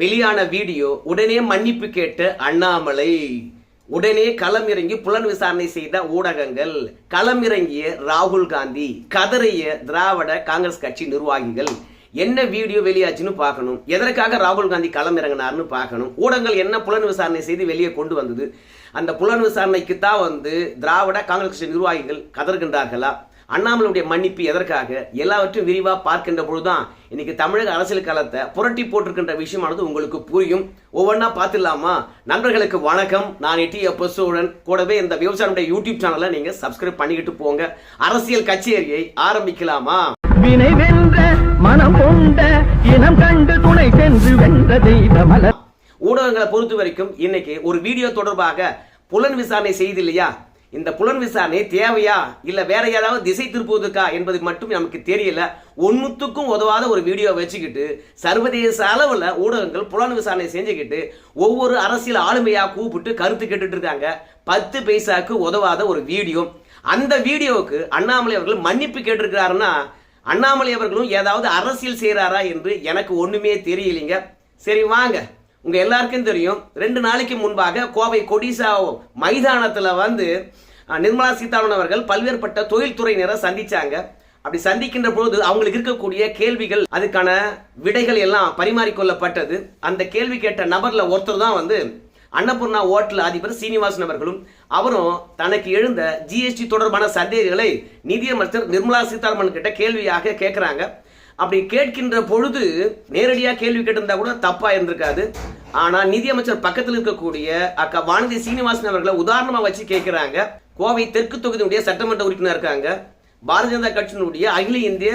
வெளியான வீடியோ உடனே மன்னிப்பு கேட்ட அண்ணாமலை. உடனே களமிறங்கி புலன் விசாரணை செய்த ஊடகங்கள். களமிறங்கிய ராகுல் காந்தி கதறிய திராவிட காங்கிரஸ் கட்சி நிர்வாகிகள். என்ன வீடியோ வெளியாச்சுன்னு பார்க்கணும். எதற்காக ராகுல் காந்தி களமிறங்கினார்னு பார்க்கணும். ஊடகங்கள் என்ன புலன் விசாரணை செய்து வெளியே கொண்டு வந்தது? அந்த புலன் விசாரணைக்கு தான் வந்து திராவிட காங்கிரஸ் கட்சி நிர்வாகிகள் கதறுகின்றார்களா? அண்ணாமலையுடைய மன்னிப்பு எதற்காக? எல்லாவற்றையும் விரிவாக பார்க்கின்ற பொழுதுதான் இன்னைக்கு தமிழக அரசியல் காலத்தை புரட்டி போட்டிருக்கின்ற விஷயமானது உங்களுக்கு புரியும். ஒவ்வொன்றா பார்த்துடலாமா? நண்பர்களுக்கு வணக்கம். நான் எட்டி எப்பசோடன் கூடவே இந்த விவசாயியுடைய யூடியூப் சேனலை நீங்க சப்ஸ்கிரைப் பண்ணிக்கிட்டு போங்க. அரசியல் கச்சேரியை ஆரம்பிக்கலாமா? வினை வென்ற மனம் கொண்ட இனம் கண்டு துணை சென்று வென்ற தெய்வ மலர். ஊடகங்களை பொறுத்த வரைக்கும் இன்னைக்கு ஒரு வீடியோ தொடர்பாக புலன் விசாரணை செய்து இல்லையா இந்த புலன் விசாரணை தேவையா? இல்ல வேற ஏதாவது திசை திருப்புவதற்கா என்பது மட்டும் நமக்கு தெரியல. ஒன்னுத்துக்கும் உதவாத ஒரு வீடியோ வச்சுக்கிட்டு சர்வதேச அளவுல ஊடகங்கள் புலன் விசாரணை செஞ்சுக்கிட்டு ஒவ்வொரு அரசியல் ஆளுமையா கூப்பிட்டு கருத்து கேட்டுட்டு இருக்காங்க. பத்து பைசாக்கு உதவாத ஒரு வீடியோ அந்த வீடியோவுக்கு அண்ணாமலை அவர்கள் மன்னிப்பு கேட்டிருக்கிறாருன்னா அண்ணாமலை அவர்களும் ஏதாவது அரசியல் செய்கிறாரா என்று எனக்கு ஒண்ணுமே தெரியலைங்க. சரி வாங்க. உங்க எல்லாருக்கும் தெரியும் ரெண்டு நாளைக்கு முன்பாக கோவை கொடிசா மைதானத்துல வந்து நிர்மலா சீதாராமன் அவர்கள் பல்வேறுபட்ட தொழில்துறையினரை சந்திச்சாங்க. அப்படி சந்திக்கின்ற பொழுது அவங்களுக்கு இருக்கக்கூடிய கேள்விகள் அதுக்கான விடைகள் எல்லாம் பரிமாறிக்கொள்ளப்பட்டது. அந்த கேள்வி கேட்ட நபர்ல ஒருத்தர் தான் வந்து அன்னபூர்ணா ஓட்டல் அதிபர் சீனிவாசன் அவர்களும் அவரும் தனக்கு எழுந்த ஜிஎஸ்டி தொடர்பான சந்தேகங்களை நிதியமைச்சர் நிர்மலா சீதாராமன் கிட்ட கேள்வியாக கேட்கிறாங்க அப்படி கேட்கின்ற பொழுது நேரடியாக கேள்வி கேட்டிருந்தா கூட தப்பா இருந்திருக்காது. ஆனால் நிதியமைச்சர் பக்கத்தில் இருக்கக்கூடிய அக்கா வானதி சீனிவாசன் அவர்களை உதாரணமாக வச்சு கேட்கிறாங்க. கோவை தெற்கு தொகுதியினுடைய சட்டமன்ற உறுப்பினர் இருக்காங்க. பாரதிய ஜனதா கட்சியினுடைய அகில இந்திய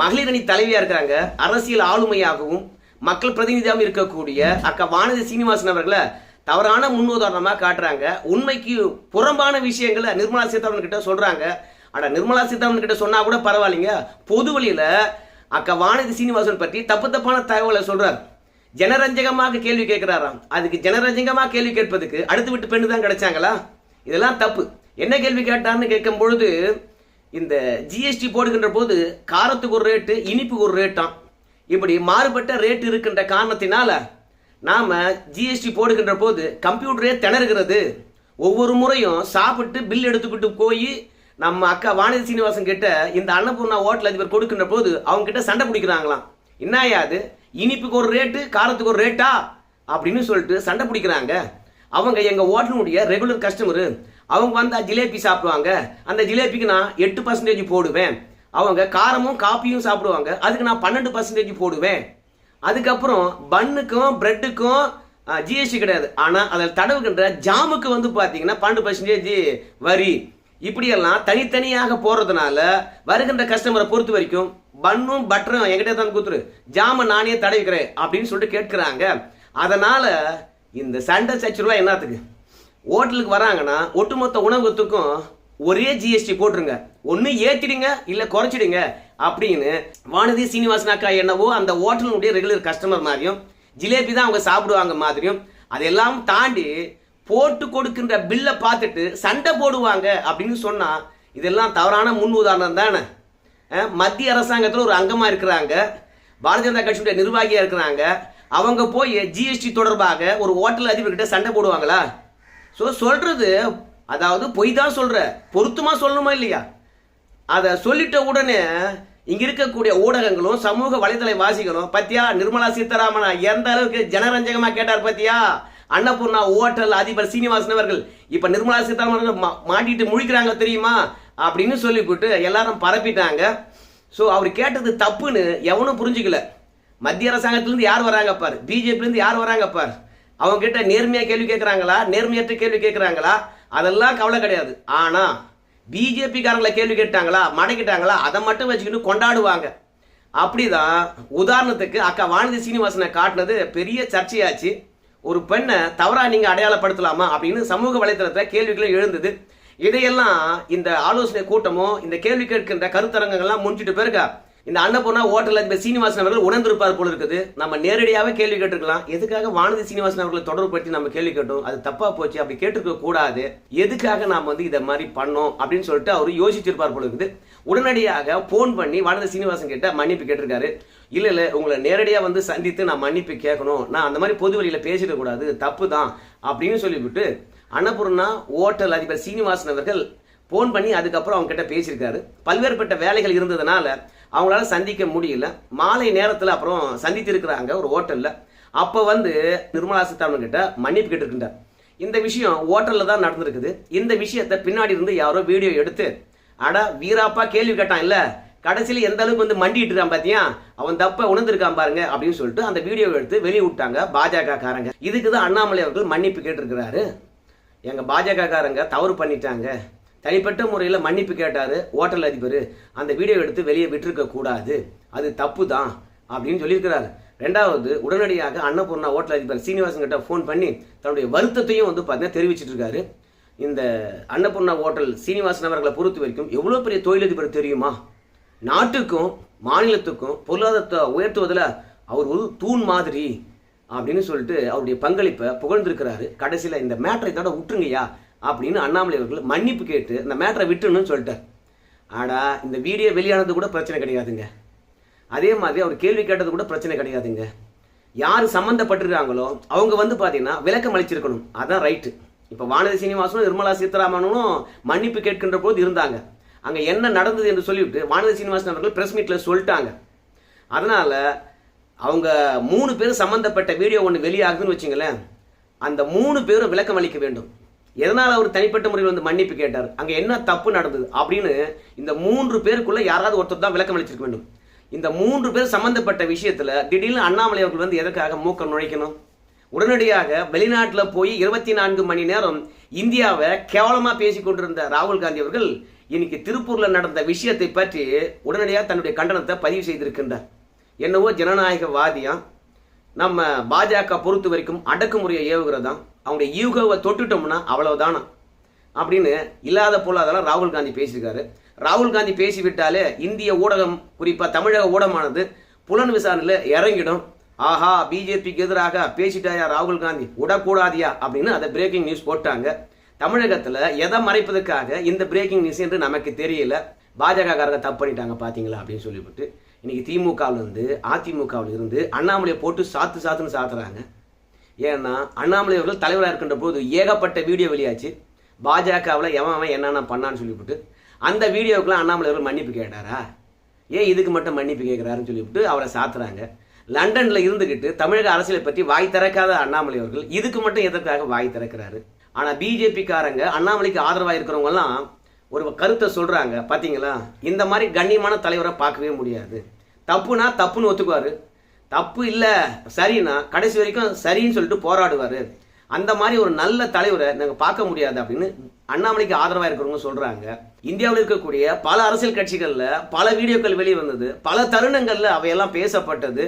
மகளிர் அணி தலைவியாக இருக்காங்க. அரசியல் ஆளுமையாகவும் மக்கள் பிரதிநிதியாகவும் இருக்கக்கூடிய அக்கா வானதி சீனிவாசன் அவர்களை தவறான முன்னுதாரணமாக காட்டுறாங்க. உண்மைக்கு புறம்பான விஷயங்களை நிர்மலா சீதாராமன் கிட்ட சொல்றாங்க. ஆனால் நிர்மலா சீதாராமன் கிட்ட சொன்னா கூட பரவாயில்லைங்க. பொது வழியில அக்கா வானதி சீனிவாசன் பற்றி தப்பு தப்பான தகவலை சொல்றார். ஜனரஞ்சகமாக கேள்வி கேட்கிறாராம். அதுக்கு ஜனரஞ்சகமாக கேள்வி கேட்பதுக்கு அடுத்து விட்டு பெண்ணு தான் கிடைச்சாங்களா? இதெல்லாம் தப்பு. என்ன கேள்வி கேட்டார்னு கேட்கும் பொழுது இந்த ஜிஎஸ்டி போடுகின்ற போது காரத்துக்கு ஒரு ரேட்டு இனிப்புக்கு ஒரு ரேட்டாம் இப்படி மாறுபட்ட ரேட் இருக்கின்ற காரணத்தினால நாம ஜிஎஸ்டி போடுகின்ற போது கம்ப்யூட்டரே திணறுகிறது. ஒவ்வொரு முறையும் சாப்பிட்டு பில் எடுத்துக்கிட்டு போய் நம்ம அக்கா வானதி சீனிவாசன் கிட்ட இந்த அன்னபூர்ணா ஹோட்டல் அதிபர் கொடுக்கின்ற போது அவங்க கிட்ட சண்டை பிடிக்கிறாங்களாம். என்னையாது இனிப்புக்கு ஒரு ரேட்டு காரத்துக்கு ஒரு ரேட்டா அப்படின்னு சொல்லிட்டு சண்டை பிடிக்கிறாங்க. அவங்க எங்க ஹோட்டலுடைய ரெகுலர் கஸ்டமரு அவங்க வந்தா ஜிலேபி சாப்பிடுவாங்க. அந்த ஜிலேபிக்கு நான் எட்டு பர்சன்டேஜ் போடுவேன். அவங்க காரமும் காப்பியும் சாப்பிடுவாங்க. அதுக்கு நான் பன்னெண்டு பர்சன்டேஜ் போடுவேன். அதுக்கப்புறம் பன்னுக்கும் பிரெட்டுக்கும் ஜிஎஸ்டி கிடையாது. ஆனால் அதில் தடவுகின்ற ஜாமுக்கு வந்து பார்த்தீங்கன்னா பன்னெண்டு பர்சன்டேஜ் வரி. இப்படியெல்லாம் தனித்தனியாக போறதுனால வருகின்ற கஸ்டமரை பொறுத்த வரைக்கும் பன்னும் பட்டரும் என்கிட்ட தான் கொடுத்துரு. ஜாம நானே தடவிக்கிறேன் அப்படின்னு சொல்லிட்டு கேட்கிறாங்க. அதனால இந்த சண்டை சச்சுருவா என்னத்துக்கு? ஹோட்டலுக்கு வராங்கன்னா ஒட்டுமொத்த உணவகத்துக்கும் ஒரே ஜிஎஸ்டி போட்டுருங்க. ஒன்று ஏற்றிடுங்க இல்லை குறைச்சிடுங்க அப்படின்னு வானதி சீனிவாசன் அக்கா என்னவோ அந்த ஹோட்டலுடைய ரெகுலர் கஸ்டமர் மாதிரியும் ஜிலேபி தான் அவங்க சாப்பிடுவாங்க மாதிரியும் அதெல்லாம் தாண்டி போட்டு கொடுக்கின்ற பில்லை பார்த்துட்டு சண்டை போடுவாங்க அப்படின்னு சொன்னால் இதெல்லாம் தவறான முன் உதாரணம் தானே? மத்திய அரசாங்கத்தில் ஒரு அங்கமாக இருக்கிறாங்க. பாரதிய ஜனதா கட்சியுடைய நிர்வாகியாக இருக்கிறாங்க. அவங்க போய் ஜிஎஸ்டி தொடர்பாக ஒரு ஹோட்டல் அதிபர்கிட்ட சண்டை போடுவாங்களா? ஸோ சொல்கிறது அதாவது பொய் தான் சொல்கிற பொருத்தமாக சொல்லணுமா இல்லையா? அதை சொல்லிட்ட உடனே இங்கே இருக்கக்கூடிய ஊடகங்களும் சமூக வலைதள வாசிகளும் பத்தியா நிர்மலா சீதாராமனா எந்த அளவுக்கு ஜனரஞ்சகமாக கேட்டார் பத்தியா? அன்னபூர்ணா ஓட்டல் அதிபர் சீனிவாசன் அவர்கள். இப்ப நிர்மலா சீதாராமன் மாட்டிட்டு முழிக்கிறாங்க தெரியுமா? அப்படின்னு சொல்லிவிட்டு எல்லாரும் பரப்பிட்டாங்க. ஸோ அவர் கேட்டது தப்புன்னு எவனும் புரிஞ்சுக்கல. மத்திய அரசாங்கத்திலிருந்து யார் வராங்க பார்? பிஜேபிலேருந்து யார் வராங்க பார்? அவங்க கிட்ட நேர்மையாக கேள்வி கேட்குறாங்களா நேர்மையற்ற கேள்வி கேட்குறாங்களா அதெல்லாம் கவலை கிடையாது. ஆனால் பிஜேபிக்காரங்களை கேள்வி கேட்டாங்களா? மடக்கிட்டாங்களா? அதை மட்டும் வச்சுக்கிட்டு கொண்டாடுவாங்க. அப்படிதான் உதாரணத்துக்கு அக்கா வானதி சீனிவாசனை காட்டினது பெரிய சர்ச்சையாச்சு. ஒரு பெண்ணை தவறாக நீங்கள் அடையாளப்படுத்தலாமா அப்படின்னு சமூக வலைதளத்தில் கேள்விகளும் எழுந்தது. இதையெல்லாம் இந்த ஆலோசனை கூட்டமோ இந்த கேள்வி கேட்கின்ற கருத்தரங்கங்கள்லாம் முடிஞ்சிட்டு பிறகு இந்த அன்னபூர்ணா ஹோட்டல் அதிபர் சீனிவாசன் அவர்கள் உணர்ந்திருப்பார் போல இருக்குது. நம்ம நேரடியாகவே கேள்வி கேட்டிருக்கலாம். எதுக்காக வானதி சீனிவாசன் அவர்களை தொடர்பு பற்றி நம்ம கேள்வி கேட்டோம்? அது தப்பா போச்சு. அப்படி கேட்டிருக்க கூடாது. எதுக்காக நாம் வந்து இதை மாதிரி பண்ணோம்? அப்படின்னு சொல்லிட்டு அவர் யோசிச்சிருப்பார் போல இருக்குது. உடனடியாக போன் பண்ணி வானதி சீனிவாசன் கிட்ட மன்னிப்பு கேட்டிருக்காரு. இல்லை இல்லை உங்களை நேரடியாக வந்து சந்தித்து நான் மன்னிப்பு கேட்கணும். நான் அந்த மாதிரி பொது வழியில் பேசிட கூடாது. தப்பு தான் அப்படின்னு சொல்லிவிட்டு அன்னபூர்ணா ஹோட்டல் அதிபர் சீனிவாசன் அவர்கள் போன் பண்ணி அதுக்கப்புறம் அவங்க கிட்ட பேசியிருக்காரு. பல்வேறுபட்ட வேலைகள் இருந்ததுனால அவங்களால சந்திக்க முடியல. மாலை நேரத்தில் அப்புறம் சந்தித்திருக்கிறாங்க ஒரு ஹோட்டலில். அப்போ வந்து நிர்மலா சீதாராமன் கிட்ட மன்னிப்பு கேட்டுருக்கின்றார். இந்த விஷயம் ஹோட்டலில் தான் நடந்திருக்குது. இந்த விஷயத்தை பின்னாடி இருந்து யாரோ வீடியோ எடுத்து அடா வீராப்பா கேள்வி கேட்டான் இல்லை? கடைசியில் எந்த அளவுக்கு வந்து மண்டிட்டு இருக்கான் பார்த்தியா அவன் தப்ப உணர்ந்திருக்கான் பாருங்க அப்படின்னு சொல்லிட்டு அந்த வீடியோ எடுத்து வெளியே விட்டாங்க பாஜக காரங்க. இதுக்கு தான் அண்ணாமலை அவர்கள் மன்னிப்பு கேட்டிருக்கிறாரு. எங்கள் பாஜக காரங்க தவறு பண்ணிட்டாங்க. தனிப்பட்ட முறையில் மன்னிப்பு கேட்டார் ஹோட்டல் அதிபர். அந்த வீடியோ எடுத்து வெளியே விட்டுருக்கக்கூடாது அது தப்பு தான் அப்படின்னு சொல்லியிருக்கிறார். ரெண்டாவது உடனடியாக அன்னபூர்ணா ஹோட்டல் அதிபர் சீனிவாசன் கிட்ட ஃபோன் பண்ணி தன்னுடைய வருத்தத்தையும் வந்து பார்த்தீங்கன்னா தெரிவிச்சிட்டு இருக்காரு இந்த அன்னபூர்ணா ஹோட்டல் சீனிவாசன் அவர்களை பொறுத்த வரைக்கும் எவ்வளோ பெரிய தொழிலதிபர் தெரியுமா? நாட்டுக்கும் மாநிலத்துக்கும் பொருளாதாரத்தை உயர்த்துவதில் அவர் ஒரு தூண் மாதிரி அப்படின்னு சொல்லிட்டு அவருடைய பங்களிப்பை புகழ்ந்திருக்கிறாரு. கடைசியில் இந்த மேட்டரை தட விட்டுருங்கய்யா. அப்படின்னு அண்ணாமலை அவர்கள் மன்னிப்பு கேட்டு இந்த மேட்டரை விட்டுணும்னு சொல்லிட்டார். ஆடா இந்த வீடியோ வெளியானது கூட பிரச்சனை கிடையாதுங்க. அதே மாதிரி அவர் கேள்வி கேட்டது கூட பிரச்சனை கிடையாதுங்க. யார் சம்மந்தப்பட்டிருக்காங்களோ அவங்க வந்து பார்த்தீங்கன்னா விளக்கம் அளிச்சிருக்கணும். அதான் ரைட்டு இப்போ வானதி சீனிவாசனும் நிர்மலா சீதாராமனும் மன்னிப்பு கேட்கின்ற போது இருந்தாங்க. அங்கே என்ன நடந்தது என்று சொல்லிவிட்டு வானதி சீனிவாசன் அவர்கள் பிரஸ் மீட்டில் சொல்லிட்டாங்க. அதனால் அவங்க மூணு பேரும் சம்மந்தப்பட்ட வீடியோ ஒன்று வெளியாகுதுன்னு வச்சுங்களேன் அந்த மூணு பேரும் விளக்கம் அளிக்க வேண்டும். எதனால் அவர் தனிப்பட்ட முறையில் வந்து மன்னிப்பு கேட்டார்? அங்கே என்ன தப்பு நடந்தது? அப்படின்னு இந்த மூன்று பேருக்குள்ள யாராவது ஒருத்தர் தான் விளக்கம் அளிச்சிருக்க வேண்டும். இந்த மூன்று பேர் சம்பந்தப்பட்ட விஷயத்தில் திடீர்னு அண்ணாமலை அவர்கள் வந்து எதற்காக மூக்கம் நுழைக்கணும்? உடனடியாக வெளிநாட்டில் போய் இருபத்தி நான்கு மணி நேரம் இந்தியாவை கேவலமாக பேசி கொண்டிருந்த ராகுல் காந்தி அவர்கள் இன்னைக்கு திருப்பூரில் நடந்த விஷயத்தை பற்றி உடனடியாக தன்னுடைய கண்டனத்தை பதிவு செய்திருக்கின்றார். என்னவோ ஜனநாயகவாதியா? நம்ம பாஜக பொறுத்த வரைக்கும் அடக்குமுறையை ஏவுகிறதாம் அவங்களுடைய யூகோவை தொட்டுட்டோம்னா அவ்வளவுதானா. அப்படின்னு இல்லாத போலாதெல்லாம் ராகுல் காந்தி பேசியிருக்காரு. ராகுல் காந்தி பேசிவிட்டாலே இந்திய ஊடகம் குறிப்பாக தமிழக ஊடகமானது புலன் விசாரணையில் இறங்கிடும். ஆஹா பிஜேபிக்கு எதிராக பேசிட்டாயா ராகுல் காந்தி? விடக்கூடாதியா? அப்படின்னு அதை பிரேக்கிங் நியூஸ் போட்டாங்க. தமிழகத்தில் எதை மறைப்பதற்காக இந்த பிரேக்கிங் நியூஸ் என்று நமக்கு தெரியல. பாஜக காரங்க தப்பு பண்ணிட்டாங்க பார்த்தீங்களா அப்படின்னு சொல்லிவிட்டு. இன்னைக்கு திமுகவில் இருந்து அதிமுகவில் இருந்து அண்ணாமலையை போட்டு சாத்து சாத்துன்னு சாத்துறாங்க. ஏன்னா அண்ணாமலை அவர்கள் தலைவராக இருக்கின்ற போது ஏகப்பட்ட வீடியோ வெளியாச்சு. பாஜகவில் எவன் அவன் என்னென்ன பண்ணான்னு சொல்லிவிட்டு அந்த வீடியோவுக்குலாம் அண்ணாமலை அவர்கள் மன்னிப்பு கேட்டாரா? ஏன் இதுக்கு மட்டும் மன்னிப்பு கேட்குறாருன்னு சொல்லிவிட்டு அவரை சாத்துறாங்க. லண்டனில் இருந்துக்கிட்டு தமிழக அரசியலை பற்றி வாய் திறக்காத அண்ணாமலை அவர்கள் இதுக்கு மட்டும் எதற்காக வாய் திறக்கிறாரு? ஆனால் பிஜேபிக்காரங்க அண்ணாமலைக்கு ஆதரவாக இருக்கிறவங்கலாம் ஒரு கருத்தை சொல்கிறாங்க பார்த்தீங்களா இந்த மாதிரி கண்ணியமான தலைவரை பார்க்கவே முடியாது. தப்புனா தப்புன்னு ஒத்துக்குவார். தப்பு இல்லை சரின்னா கடைசி வரைக்கும் சரின்னு சொல்லிட்டு போராடுவார். அந்த மாதிரி ஒரு நல்ல தலைவரை நாங்கள் பார்க்க முடியாது அப்படின்னு அண்ணாமலைக்கு ஆதரவாக இருக்கிறவங்க சொல்கிறாங்க இந்தியாவில் இருக்கக்கூடிய பல அரசியல் கட்சிகளில் பல வீடியோக்கள் வெளியே வந்தது பல தருணங்களில் அவையெல்லாம் பேசப்பட்டது.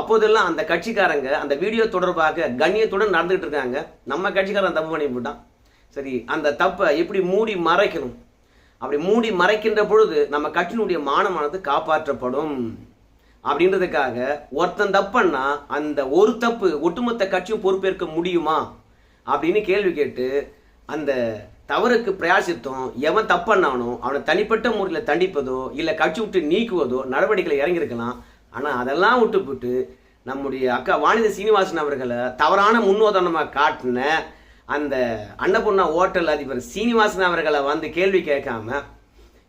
அப்போதெல்லாம் அந்த கட்சிக்காரங்க அந்த வீடியோ தொடர்பாக கண்ணியத்துடன் நடந்துகிட்டு இருக்காங்க. நம்ம கட்சிக்காரன் தப்பு பண்ணி போட்டான் சரி அந்த தப்பை எப்படி மூடி மறைக்கணும்? அப்படி மூடி மறைக்கின்ற பொழுது நம்ம கட்சியினுடைய மானமானது காப்பாற்றப்படும். அப்படின்றதுக்காக ஒருத்தன் தப்புன்னா அந்த ஒரு தப்பு ஒட்டுமொத்த கட்சியும் பொறுப்பேற்க முடியுமா? அப்படின்னு கேள்வி கேட்டு அந்த தவறுக்கு பிரயாசித்தோம். எவன் தப்பண்ணானோ அவனை தனிப்பட்ட முறையில் தண்டிப்பதோ இல்லை கட்சி விட்டு நீக்குவதோ நடவடிக்கைகளை இறங்கியிருக்கலாம். ஆனால் அதெல்லாம் விட்டு போட்டு நம்முடைய அக்கா வாணிதி சீனிவாசன் அவர்களை தவறான முன்னோதனமாக காட்டின அந்த அன்னபூர்ணா ஓட்டல் அதிபர் சீனிவாசன் அவர்களை வந்து கேள்வி கேட்காம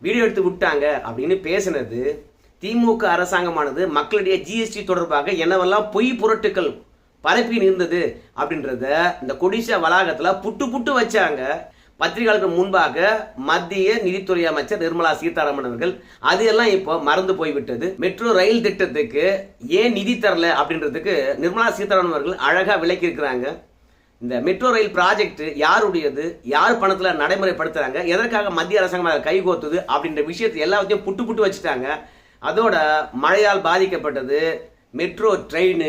வீடியோ எடுத்து விட்டாங்க அப்படின்னு பேசினது திமுக அரசாங்கமானது மக்களுடைய ஜிஎஸ்டி தொடர்பாக என்னவெல்லாம் பொய் புரட்டுக்கள் பரப்பி இருந்தது அப்படின்றத இந்த கொடிசா வளாகத்தில் புட்டு புட்டு வச்சாங்க. பத்திரிகைகளுக்கு முன்பாக மத்திய நிதித்துறை அமைச்சர் நிர்மலா சீதாராமன் அவர்கள். அது எல்லாம் இப்போ மறந்து போய்விட்டது. மெட்ரோ ரயில் திட்டத்துக்கு ஏன் நிதி தரல அப்படின்றதுக்கு நிர்மலா சீதாராமன் அவர்கள் அழகாக விளக்கி இருக்கிறாங்க இந்த மெட்ரோ ரயில் ப்ராஜெக்ட் யாருடையது? யார் பணத்தில் நடைமுறைப்படுத்துறாங்க? எதற்காக மத்திய அரசாங்கம் அதை கைகோத்துது அப்படின்ற விஷயத்தை எல்லாத்தையும் புட்டு புட்டு வச்சுட்டாங்க. அதோட மழையால் பாதிக்கப்பட்டது மெட்ரோ ட்ரெயின்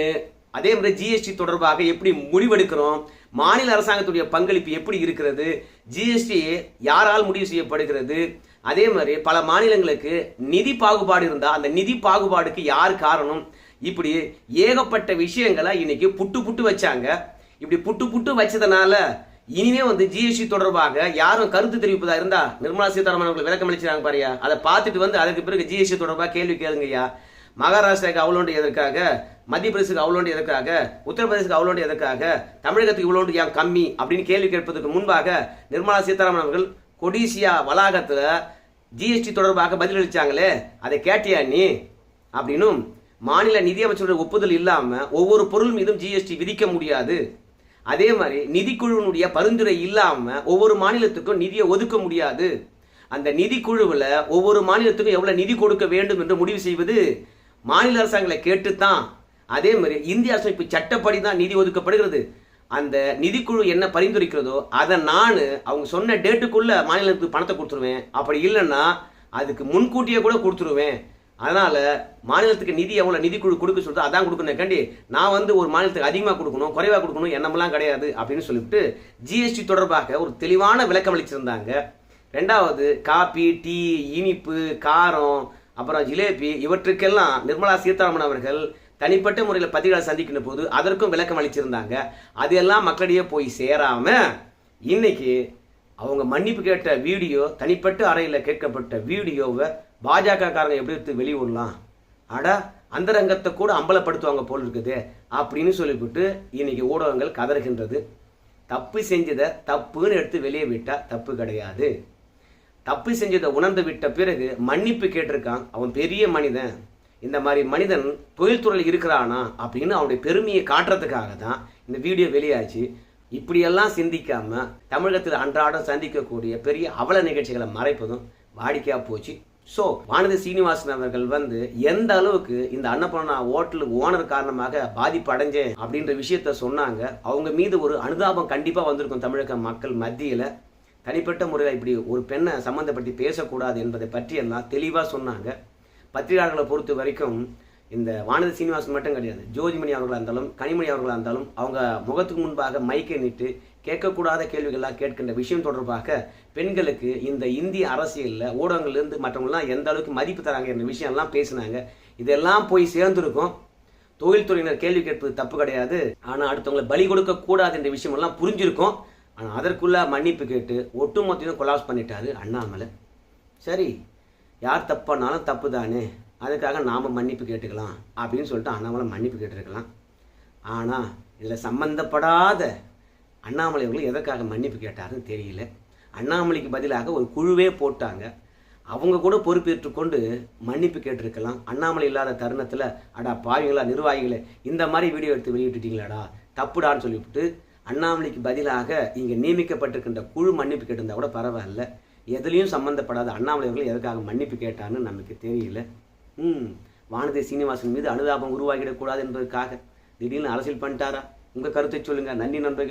அதே மாதிரி ஜிஎஸ்டி தொடர்பாக எப்படி முடிவெடுக்கிறோம் மாநில அரசாங்கத்துடைய பங்களிப்பு எப்படி இருக்கிறது ஜிஎஸ்டி யாரால் முடிவு செய்யப்படுகிறது அதே மாதிரி பல மாநிலங்களுக்கு நிதி பாகுபாடு இருந்தால் அந்த நிதி பாகுபாடுக்கு யார் காரணம் இப்படி ஏகப்பட்ட விஷயங்களை இன்னைக்கு புட்டு புட்டு வச்சாங்க. இப்படி புட்டு புட்டு வச்சதுனால இனிமே வந்து ஜிஎஸ்டி தொடர்பாக யாரும் கருத்து தெரிவிப்பதா இருந்தா நிர்மலா சீதாராமன் அவர்கள் விளக்கம் அளிச்சாங்க பாரியா அதை பார்த்துட்டு வந்து அதுக்கு பிறகு ஜிஎஸ்டி தொடர்பாக கேள்வி கேளுங்கய்யா. மகாராஷ்டிராவுக்கு அவ்வளோண்டு எதற்காக? மத்திய பிரதேசுக்கு அவ்வளோண்டு எதற்காக? உத்தரப்பிரதேசுக்கு அவ்வளோண்டு எதற்காக? தமிழகத்துக்கு இவ்வளோண்டு ஏன் கம்மி அப்படின்னு கேள்வி கேட்பதற்கு முன்பாக நிர்மலா சீதாராமன் அவர்கள் கொடிசியா வளாகத்தில் ஜிஎஸ்டி தொடர்பாக பதிலளிச்சாங்களே அதை கேட்டியா நீ? அப்படின்னும் மாநில நிதியமைச்சருடைய ஒப்புதல் இல்லாமல் ஒவ்வொரு பொருள் மீதும் ஜிஎஸ்டி விதிக்க முடியாது. அதே மாதிரி நிதிக்குழுவினுடைய பரிந்துரை இல்லாமல் ஒவ்வொரு மாநிலத்துக்கும் நிதியை ஒதுக்க முடியாது. அந்த நிதிக்குழுவில் ஒவ்வொரு மாநிலத்துக்கும் எவ்வளோ நிதி கொடுக்க வேண்டும் என்று முடிவு செய்வது மாநில அரசாங்களை கேட்டுத்தான். அதே மாதிரி இந்திய அரசமைப்பு சட்டப்படி தான் நிதி ஒதுக்கப்படுகிறது. அந்த நிதிக்குழு என்ன பரிந்துரைக்கிறதோ அதை நான் அவங்க சொன்ன டேட்டுக்குள்ளே மாநிலத்துக்கு பணத்தை கொடுத்துருவேன். அப்படி இல்லைன்னா அதுக்கு முன்கூட்டியே கூட கொடுத்துருவேன். அதனால மாநிலத்துக்கு நிதி எவ்வளோ நிதி குழு கொடுக்க சொல்லுதோ அதான் கொடுக்கணுக்காண்டி நான் வந்து ஒரு மாநிலத்துக்கு அதிகமாக கொடுக்கணும் குறைவாக கொடுக்கணும் என்னமெல்லாம் கிடையாது அப்படின்னு சொல்லிவிட்டு ஜிஎஸ்டி தொடர்பாக ஒரு தெளிவான விளக்கம் அளிச்சிருந்தாங்க. ரெண்டாவது காபி டீ இனிப்பு காரம் அப்புறம் ஜிலேபி இவற்றுக்கெல்லாம் நிர்மலா சீதாராமன் அவர்கள் தனிப்பட்ட முறையில் பதிவுகளை சந்திக்கின்ற போது அதற்கும் விளக்கம் அளிச்சிருந்தாங்க. அதெல்லாம் மக்களிடையே போய் சேராமல் இன்னைக்கு அவங்க மன்னிப்பு கேட்ட வீடியோ தனிப்பட்ட அறையில் கேட்கப்பட்ட வீடியோவை பாஜக காரங்க எப்படி எடுத்து வெளியிடலாம் அட அந்தரங்கத்தை கூட அம்பலப்படுத்துவாங்க போல் இருக்குது அப்படின்னு சொல்லிவிட்டு இன்னைக்கு ஊடகங்கள் கதறுகின்றது. தப்பு செஞ்சதை தப்புன்னு எடுத்து வெளியே விட்டால் தப்பு கிடையாது. தப்பு செஞ்சதை உணர்ந்து விட்ட பிறகு மன்னிப்பு கேட்டிருக்கான். அவன் பெரிய மனிதன். இந்த மாதிரி மனிதன் தொழில்துறையில் இருக்கிறானா அப்படின்னு அவனுடைய பெருமையை காட்டுறதுக்காக தான் இந்த வீடியோ வெளியாச்சு. இப்படியெல்லாம் சிந்திக்காமல் தமிழகத்தில் அன்றாடம் சந்திக்கக்கூடிய பெரிய அவல நிகழ்ச்சிகளை மறைப்பதும் வாடிக்கையாக போச்சு. ஸோ வானதி சீனிவாசன் அவர்கள் வந்து எந்த அளவுக்கு இந்த அன்னபூர்ணா ஹோட்டல் ஓனர் காரணமாக பாதிப்பு அடைஞ்சேன் அப்படின்ற விஷயத்த சொன்னாங்க. அவங்க மீது ஒரு அனுதாபம் கண்டிப்பாக வந்திருக்கும் தமிழக மக்கள் மத்தியில். தனிப்பட்ட முறையில் இப்படி ஒரு பெண்ணை சம்மந்தப்பட்டு பேசக்கூடாது என்பதை பற்றி எல்லாம் தெளிவாக சொன்னாங்க. பத்திரிகையாளர்களை பொறுத்த வரைக்கும் இந்த வானதி சீனிவாசன் மட்டும் கிடையாது ஜோதிமணி அவர்களாக இருந்தாலும் கனிமணி அவர்களாக இருந்தாலும் அவங்க முகத்துக்கு முன்பாக மைக்கை நிட்டு கேட்கக்கூடாத கேள்விகள்லாம் கேட்கின்ற விஷயம் தொடர்பாக பெண்களுக்கு இந்த இந்திய அரசியலில் ஊடகங்கள்லேருந்து மற்றவங்களாம் எந்த அளவுக்கு மதிப்பு தராங்க என்ற விஷயம்லாம் பேசினாங்க. இதெல்லாம் போய் சேர்ந்துருக்கும். தொழில்துறையினர் கேள்வி கேட்பது தப்பு கிடையாது. ஆனால் அடுத்தவங்களை பலி கொடுக்க கூடாது என்ற விஷயமெல்லாம் புரிஞ்சிருக்கும். ஆனால் அதற்குள்ள மன்னிப்பு கேட்டு ஒட்டுமொத்தையும் கொலாப்ஸ் பண்ணிட்டாரு அண்ணாமலை. சரி யார் தப்பானாலும் தப்பு தானே. அதுக்காக நாம் மன்னிப்பு கேட்டுக்கலாம் அப்படின்னு சொல்லிட்டு அண்ணாமலை மன்னிப்பு கேட்டிருக்கலாம். ஆனால் இதில் சம்மந்தப்படாத அண்ணாமலை அவர்கள் எதற்காக மன்னிப்பு கேட்டாருன்னு தெரியல. அண்ணாமலைக்கு பதிலாக ஒரு குழுவே போட்டாங்க. அவங்க கூட பொறுப்பேற்றுக்கொண்டு மன்னிப்பு கேட்டிருக்கலாம். அண்ணாமலை இல்லாத தருணத்தில் அடா பாவிங்களா நிர்வாகிகளை இந்த மாதிரி வீடியோ எடுத்து வெளியிட்டுட்டீங்களாடா தப்புடான்னு சொல்லிவிட்டு அண்ணாமலைக்கு பதிலாக இங்கே நியமிக்கப்பட்டிருக்கின்ற குழு மன்னிப்பு கேட்டிருந்தா கூட பரவாயில்ல. எதுலேயும் சம்மந்தப்படாத அண்ணாமலை அவர்கள் எதுக்காக மன்னிப்பு கேட்டான்னு நமக்கு தெரியல. ம் வானதி சீனிவாசன் மீது அனுதாபம் உருவாகிடக்கூடாது என்பதற்காக திடீர்னு அரசியல் பண்ணிட்டாரா? உங்கள் கருத்தை சொல்லுங்கள் நன்றி நண்பர்கள்.